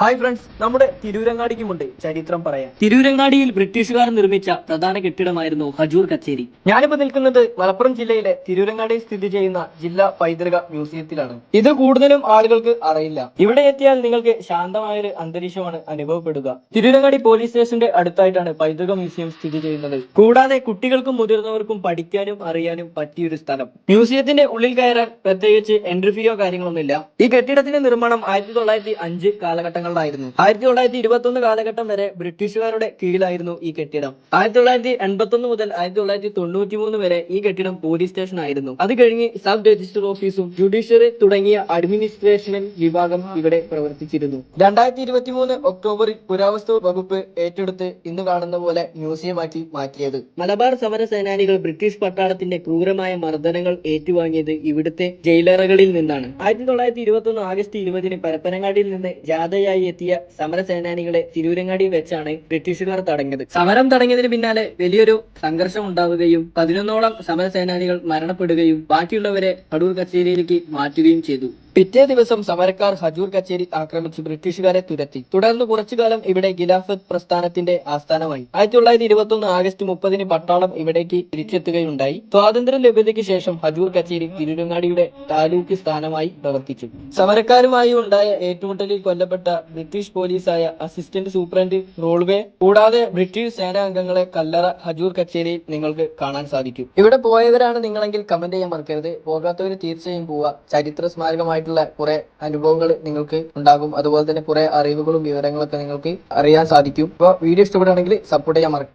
Hi friends നമ്മുടെ തിരൂരങ്ങാടിക്കുമുണ്ട് ചരിത്രം പറയാം. തിരൂരങ്ങാടിയിൽ ബ്രിട്ടീഷുകാർ നിർമ്മിച്ച പ്രധാന കെട്ടിടമായിരുന്നു ഹജൂർ കച്ചേരി. ഞാനിപ്പോ നിൽക്കുന്നത് മലപ്പുറം ജില്ലയിലെ തിരൂരങ്ങാടിയിൽ സ്ഥിതി ചെയ്യുന്ന ജില്ലാ പൈതൃക മ്യൂസിയത്തിലാണ്. ഇത് കൂടുതലും ആളുകൾക്ക് അറിയില്ല. ഇവിടെ എത്തിയാൽ നിങ്ങൾക്ക് ശാന്തമായൊരു അന്തരീക്ഷമാണ് അനുഭവപ്പെടുക. തിരൂരങ്ങാടി പോലീസ് സ്റ്റേഷന്റെ അടുത്തായിട്ടാണ് പൈതൃക മ്യൂസിയം സ്ഥിതി ചെയ്യുന്നത്. കൂടാതെ കുട്ടികൾക്കും മുതിർന്നവർക്കും പഠിക്കാനും അറിയാനും പറ്റിയൊരു സ്ഥലം. മ്യൂസിയത്തിന്റെ ഉള്ളിൽ കയറാൻ പ്രത്യേകിച്ച് എൻട്രി ഫീയോ കാര്യങ്ങളൊന്നുമില്ല. ഈ കെട്ടിടത്തിന്റെ നിർമ്മാണം ആയിരത്തി തൊള്ളായിരത്തി അഞ്ച് കാലഘട്ടങ്ങളിലായിരുന്നു. ആയിരത്തി തൊള്ളായിരത്തി ഇരുപത്തി ഒന്ന് കാലഘട്ടം വരെ ബ്രിട്ടീഷുകാരുടെ കീഴിലായിരുന്നു ഈ കെട്ടിടം. ആയിരത്തി തൊള്ളായിരത്തി എൺപത്തി ഒന്ന് മുതൽ ആയിരത്തി തൊള്ളായിരത്തി തൊണ്ണൂറ്റി മൂന്ന് വരെ ഈ കെട്ടിടം പോലീസ് സ്റ്റേഷൻ ആയിരുന്നു. അത് കഴിഞ്ഞ് സബ് രജിസ്റ്റർ ഓഫീസും ജുഡീഷ്യറി തുടങ്ങിയ അഡ്മിനിസ്ട്രേഷൻ വിഭാഗം ഇവിടെ പ്രവർത്തിച്ചിരുന്നു. രണ്ടായിരത്തി ഇരുപത്തി മൂന്ന് ഒക്ടോബറിൽ പുരാവസ്തു വകുപ്പ് ഏറ്റെടുത്ത് ഇന്ന് കാണുന്ന പോലെ മ്യൂസിയമാക്കി മാറ്റിയത്. മലബാർ സമര സേനാനികൾ ബ്രിട്ടീഷ് പട്ടാളത്തിന്റെ ക്രൂരമായ മർദ്ദനങ്ങൾ ഏറ്റുവാങ്ങിയത് ഇവിടുത്തെ ജയിലറകളിൽ നിന്നാണ്. ആയിരത്തി തൊള്ളായിരത്തി ഇരുപത്തി ഒന്ന് ആഗസ്റ്റ് ഇരുപതിന് പരപ്പനങ്ങാടിയിൽ നിന്ന് ജാഥയായി എത്തിയ സമര സേനാനികളെ തിരൂരങ്ങാടി വെച്ചാണ് ബ്രിട്ടീഷുകാർ തടഞ്ഞത്. സമരം തടഞ്ഞതിന് പിന്നാലെ വലിയൊരു സംഘർഷം ഉണ്ടാവുകയും പതിനൊന്നോളം സമര സേനാനികൾ മരണപ്പെടുകയും ബാക്കിയുള്ളവരെ കടൂർ കച്ചേരിയിലേക്ക് മാറ്റുകയും ചെയ്തു. പിറ്റേ ദിവസം സമരക്കാർ ഹജൂർ കച്ചേരി ആക്രമിച്ച് ബ്രിട്ടീഷുകാരെ തുരത്തി. തുടർന്ന് കുറച്ചുകാലം ഇവിടെ ഗിലാഫത്ത് പ്രസ്ഥാനത്തിന്റെ ആസ്ഥാനമായി. ആയിരത്തി തൊള്ളായിരത്തി ഇരുപത്തി ഒന്ന് ആഗസ്റ്റ് മുപ്പതിന് പട്ടാളം ഇവിടേക്ക് തിരിച്ചെത്തുകയുണ്ടായി. സ്വാതന്ത്ര്യ ലഭ്യതയ്ക്ക് ശേഷം ഹജൂർ കച്ചേരി തിരുരങ്ങാടിയുടെ താലൂക്ക് സ്ഥാനമായി പ്രവർത്തിച്ചു. സമരക്കാരുമായി ഉണ്ടായ ഏറ്റുമുട്ടലിൽ കൊല്ലപ്പെട്ട ബ്രിട്ടീഷ് പോലീസായ അസിസ്റ്റന്റ് സൂപ്രണ്ട് റോൾവേ കൂടാതെ ബ്രിട്ടീഷ് സേനാംഗങ്ങളെ കല്ലറ ഹജൂർ കച്ചേരിയിൽ നിങ്ങൾക്ക് കാണാൻ സാധിക്കും. ഇവിടെ പോയവരാണ് നിങ്ങളെങ്കിൽ കമന്റ് ചെയ്യാൻ മറക്കരുത്. പോകാത്തവർ തീർച്ചയായും പോവുക. ചരിത്ര സ്മാരകമായിട്ടുള്ള കുറെ അനുഭവങ്ങൾ നിങ്ങൾക്ക് ഉണ്ടാകും. അതുപോലെ തന്നെ കുറെ അറിവുകളും വിവരങ്ങളൊക്കെ നിങ്ങൾക്ക് അറിയാൻ സാധിക്കും. അപ്പോൾ വീഡിയോ ഇഷ്ടപ്പെടുകയാണെങ്കിൽ സപ്പോർട്ട് ചെയ്യാൻ മറക്കും